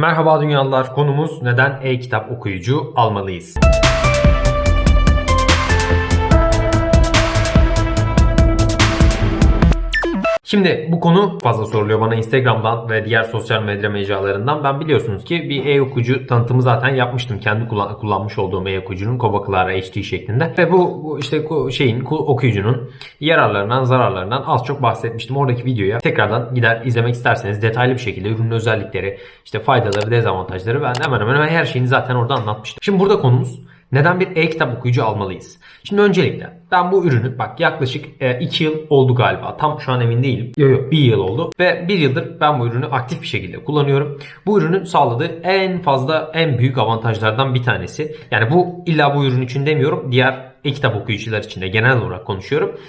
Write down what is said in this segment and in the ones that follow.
Merhaba dünyalılar. Konumuz neden e-kitap okuyucu almalıyız? Şimdi bu konu fazla soruluyor bana Instagram'dan ve diğer sosyal medya mecralarından. Ben biliyorsunuz ki bir e-okuyucu tanıtımı zaten yapmıştım. Kendi kullan- kullanmış olduğum e-okuyucunun Koba HD şeklinde. Ve bu, bu işte şeyin ku- okuyucunun yararlarından, zararlarından az çok bahsetmiştim. Oradaki videoya tekrardan gider izlemek isterseniz detaylı bir şekilde ürünün özellikleri, işte faydaları, dezavantajları hemen hemen hemen her şeyini zaten orada anlatmıştım. Şimdi burada konumuz neden bir e-kitap okuyucu almalıyız? Şimdi öncelikle ben bu ürünü bak yaklaşık 2 yıl oldu galiba. Tam şu an emin değilim. Yok yok 1 yıl oldu. Ve 1 yıldır ben bu ürünü aktif bir şekilde kullanıyorum. Bu ürünün sağladığı en fazla en büyük avantajlardan bir tanesi. Yani bu illa bu ürün için demiyorum. Diğer e-kitap okuyucular için de genel olarak konuşuyorum.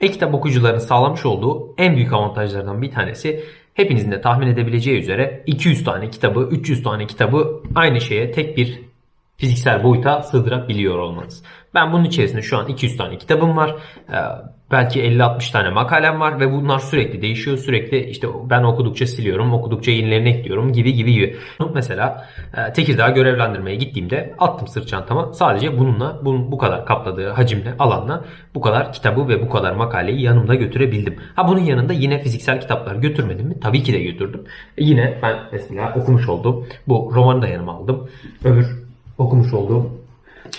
E-kitap okuyucuların sağlamış olduğu en büyük avantajlardan bir tanesi hepinizin de tahmin edebileceği üzere 200 tane kitabı, 300 tane kitabı aynı şeye tek bir fiziksel boyuta sığdırabiliyor olmanız. Ben bunun içerisinde şu an 200 tane kitabım var. Ee, belki 50-60 tane makalem var ve bunlar sürekli değişiyor. Sürekli işte ben okudukça siliyorum, okudukça yenilerini ekliyorum gibi gibi gibi. Mesela e, Tekirdağ görevlendirmeye gittiğimde attım sırt çantama. Sadece bununla bunun bu kadar kapladığı hacimle alanla bu kadar kitabı ve bu kadar makaleyi yanımda götürebildim. Ha bunun yanında yine fiziksel kitaplar götürmedim mi? Tabii ki de götürdüm. E, yine ben mesela okumuş olduğum bu romanı da yanıma aldım. Öbür okumuş olduğum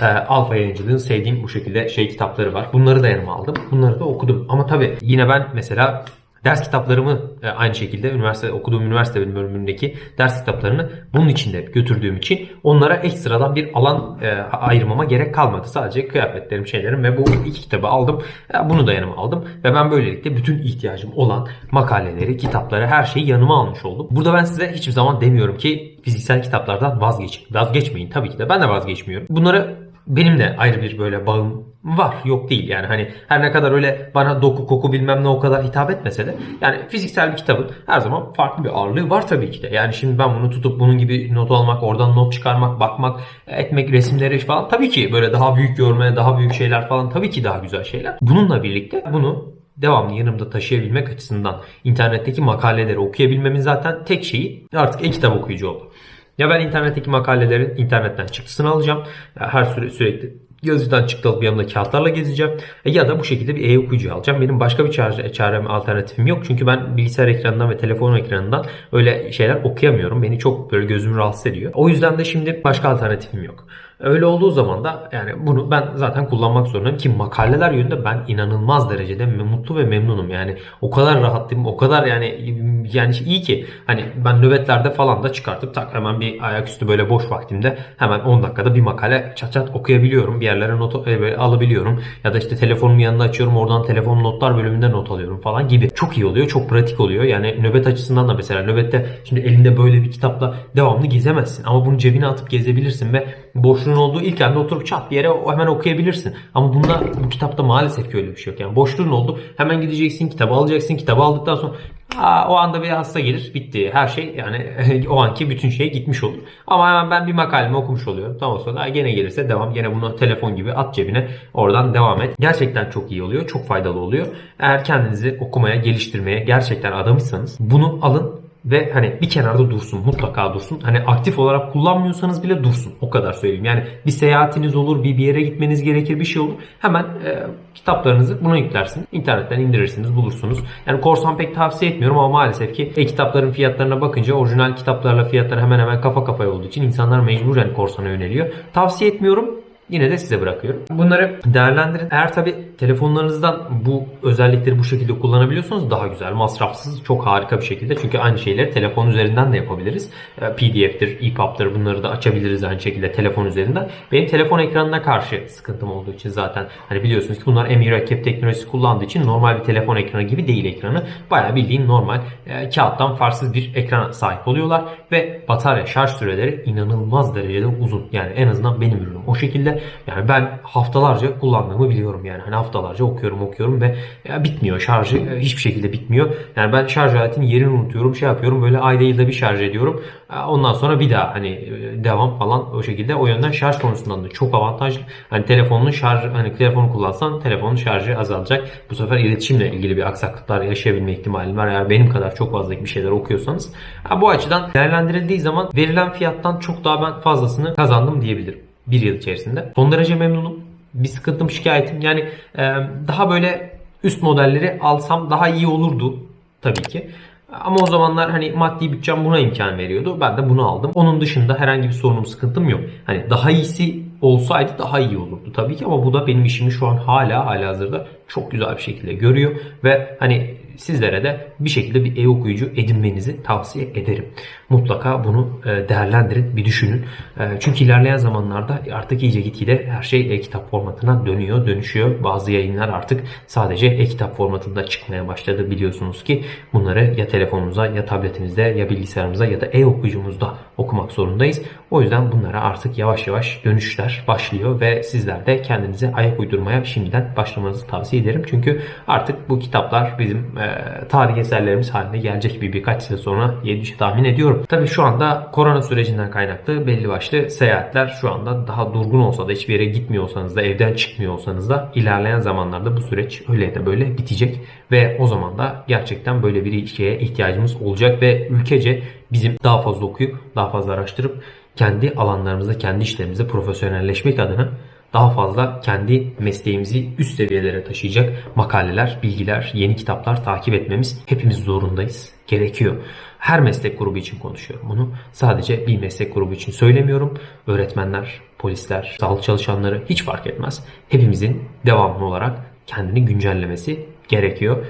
e, Alfa yayıncılığın sevdiğim bu şekilde şey kitapları var. Bunları da yanıma aldım. Bunları da okudum. Ama tabii yine ben mesela ders kitaplarımı e, aynı şekilde üniversite okuduğum üniversite bölümündeki ders kitaplarını bunun içinde götürdüğüm için onlara ekstradan bir alan e, ayırmama gerek kalmadı. Sadece kıyafetlerim, şeylerim ve bu iki kitabı aldım. E, bunu da yanıma aldım ve ben böylelikle bütün ihtiyacım olan makaleleri, kitapları, her şeyi yanıma almış oldum. Burada ben size hiçbir zaman demiyorum ki fiziksel kitaplardan vazgeçin. Vazgeçmeyin tabii ki de. Ben de vazgeçmiyorum. Bunları benim de ayrı bir böyle bağım var yok değil yani hani her ne kadar öyle bana doku koku bilmem ne o kadar hitap etmese de yani fiziksel bir kitabın her zaman farklı bir ağırlığı var tabii ki de yani şimdi ben bunu tutup bunun gibi not almak oradan not çıkarmak bakmak etmek resimleri falan tabii ki böyle daha büyük görme daha büyük şeyler falan tabii ki daha güzel şeyler bununla birlikte bunu devamlı yanımda taşıyabilmek açısından internetteki makaleleri okuyabilmemin zaten tek şeyi artık e-kitap okuyucu oldu. Ya ben internetteki makalelerin internetten çıktısını alacağım. Her süre sürekli yazıcıdan çıktı alıp yanımda kağıtlarla gezeceğim. E Ya da bu şekilde bir e-okuyucu alacağım. Benim başka bir çare, çarem, alternatifim yok. Çünkü ben bilgisayar ekranından ve telefon ekranından öyle şeyler okuyamıyorum. Beni çok böyle gözümü rahatsız ediyor. O yüzden de şimdi başka alternatifim yok. Öyle olduğu zaman da yani bunu ben zaten kullanmak zorundayım ki makaleler yönünde ben inanılmaz derecede mutlu ve memnunum. Yani o kadar rahatlıyım, o kadar yani yani iyi ki hani ben nöbetlerde falan da çıkartıp tak hemen bir ayaküstü böyle boş vaktimde hemen 10 dakikada bir makale çat çat okuyabiliyorum. Bir yerlere not e, alabiliyorum. Ya da işte telefonumu yanında açıyorum oradan telefon notlar bölümünde not alıyorum falan gibi. Çok iyi oluyor, çok pratik oluyor. Yani nöbet açısından da mesela nöbette şimdi elinde böyle bir kitapla devamlı gezemezsin. Ama bunu cebine atıp gezebilirsin ve boşluğun olduğu ilk anda oturup çat bir yere hemen okuyabilirsin. Ama bunda bu kitapta maalesef ki öyle bir şey yok. Yani boşluğun oldu hemen gideceksin kitabı alacaksın. Kitabı aldıktan sonra Aa, o anda bir hasta gelir bitti her şey yani o anki bütün şey gitmiş olur. Ama hemen ben bir makalemi okumuş oluyorum. Tam o sırada gene gelirse devam gene bunu telefon gibi at cebine oradan devam et. Gerçekten çok iyi oluyor çok faydalı oluyor. Eğer kendinizi okumaya geliştirmeye gerçekten adamıysanız bunu alın ve hani bir kenarda dursun mutlaka dursun. Hani aktif olarak kullanmıyorsanız bile dursun. O kadar söyleyeyim. Yani bir seyahatiniz olur, bir bir yere gitmeniz gerekir, bir şey olur. Hemen e, kitaplarınızı buna yüklersiniz. İnternetten indirirsiniz, bulursunuz. Yani korsan pek tavsiye etmiyorum ama maalesef ki e-kitapların fiyatlarına bakınca orijinal kitaplarla fiyatlar hemen hemen kafa kafaya olduğu için insanlar mecburen korsana yöneliyor. Tavsiye etmiyorum. Yine de size bırakıyorum. Bunları değerlendirin. Eğer tabi telefonlarınızdan bu özellikleri bu şekilde kullanabiliyorsanız daha güzel. Masrafsız, çok harika bir şekilde. Çünkü aynı şeyleri telefon üzerinden de yapabiliriz. Ee, PDF'tir, EPUB'dır bunları da açabiliriz aynı şekilde telefon üzerinden. Benim telefon ekranına karşı sıkıntım olduğu için zaten hani biliyorsunuz ki bunlar M-Mürekkep teknolojisi kullandığı için normal bir telefon ekranı gibi değil ekranı. Bayağı bildiğin normal e, kağıttan farsız bir ekrana sahip oluyorlar ve batarya şarj süreleri inanılmaz derecede uzun. Yani en azından benim ürünüm o şekilde. Yani ben haftalarca kullandığımı biliyorum yani. Hani haftalarca okuyorum okuyorum ve ya bitmiyor şarjı e, hiçbir şekilde bitmiyor. Yani ben şarj aletinin yerini unutuyorum şey yapıyorum böyle ayda yılda bir şarj ediyorum. E, Ondan sonra bir daha hani e, devam falan o şekilde. O yönden şarj konusundan da çok avantajlı. Hani telefonun şarj hani telefonu kullansan telefonun şarjı azalacak. Bu sefer iletişimle ilgili bir aksaklıklar yaşayabilme ihtimali var. Eğer benim kadar çok fazla bir şeyler okuyorsanız. Bu açıdan değerlendirildiği zaman verilen fiyattan çok daha ben fazlasını kazandım diyebilirim. Bir yıl içerisinde. Son derece memnunum. Bir sıkıntım şikayetim. Yani e, daha böyle üst modelleri alsam daha iyi olurdu tabii ki. Ama o zamanlar hani maddi bütçem buna imkan veriyordu. Ben de bunu aldım. Onun dışında herhangi bir sorunum, sıkıntım yok. Hani daha iyisi olsaydı daha iyi olurdu tabii ki ama bu da benim işimi şu an hala hala hazırda çok güzel bir şekilde görüyor ve hani sizlere de bir şekilde bir e-okuyucu edinmenizi tavsiye ederim. Mutlaka bunu e, değerlendirin, bir düşünün. E, Çünkü ilerleyen zamanlarda artık iyice gitgide her şey e-kitap formatına dönüyor, dönüşüyor. Bazı yayınlar artık sadece e-kitap formatında çıkmaya başladı. Biliyorsunuz ki bunları ya telefonunuza ya tabletinizde ya bilgisayarımıza ya da e-okuyucumuzda okumak zorundayız. O yüzden bunlara artık yavaş yavaş dönüşler başlıyor ve sizler de kendinize ayak uydurmaya şimdiden başlamanızı tavsiye ederim. Çünkü artık bu kitaplar bizim e, tarih eserlerimiz haline gelecek bir birkaç yıl sonra diye tahmin ediyorum. Tabii şu anda korona sürecinden kaynaklı belli başlı seyahatler şu anda daha durgun olsa da hiçbir yere gitmiyor olsanız da evden çıkmıyor olsanız da ilerleyen zamanlarda bu süreç öyle de böyle bitecek ve o zaman da gerçekten böyle bir şeye ihtiyacımız olacak ve ülkece bizim daha fazla okuyup daha fazla araştırıp kendi alanlarımızda kendi işlerimizde profesyonelleşmek adına daha fazla kendi mesleğimizi üst seviyelere taşıyacak makaleler, bilgiler, yeni kitaplar takip etmemiz hepimiz zorundayız. Gerekiyor. Her meslek grubu için konuşuyorum bunu. Sadece bir meslek grubu için söylemiyorum. Öğretmenler, polisler, sağlık çalışanları hiç fark etmez. Hepimizin devamlı olarak kendini güncellemesi gerekiyor.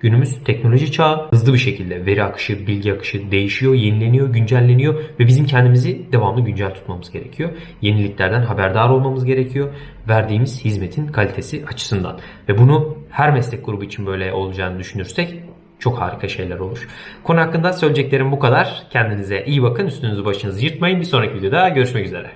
Günümüz teknoloji çağı hızlı bir şekilde veri akışı, bilgi akışı değişiyor, yenileniyor, güncelleniyor ve bizim kendimizi devamlı güncel tutmamız gerekiyor. Yeniliklerden haberdar olmamız gerekiyor. Verdiğimiz hizmetin kalitesi açısından. Ve bunu her meslek grubu için böyle olacağını düşünürsek çok harika şeyler olur. Konu hakkında söyleyeceklerim bu kadar. Kendinize iyi bakın. Üstünüzü başınızı yırtmayın. Bir sonraki videoda görüşmek üzere.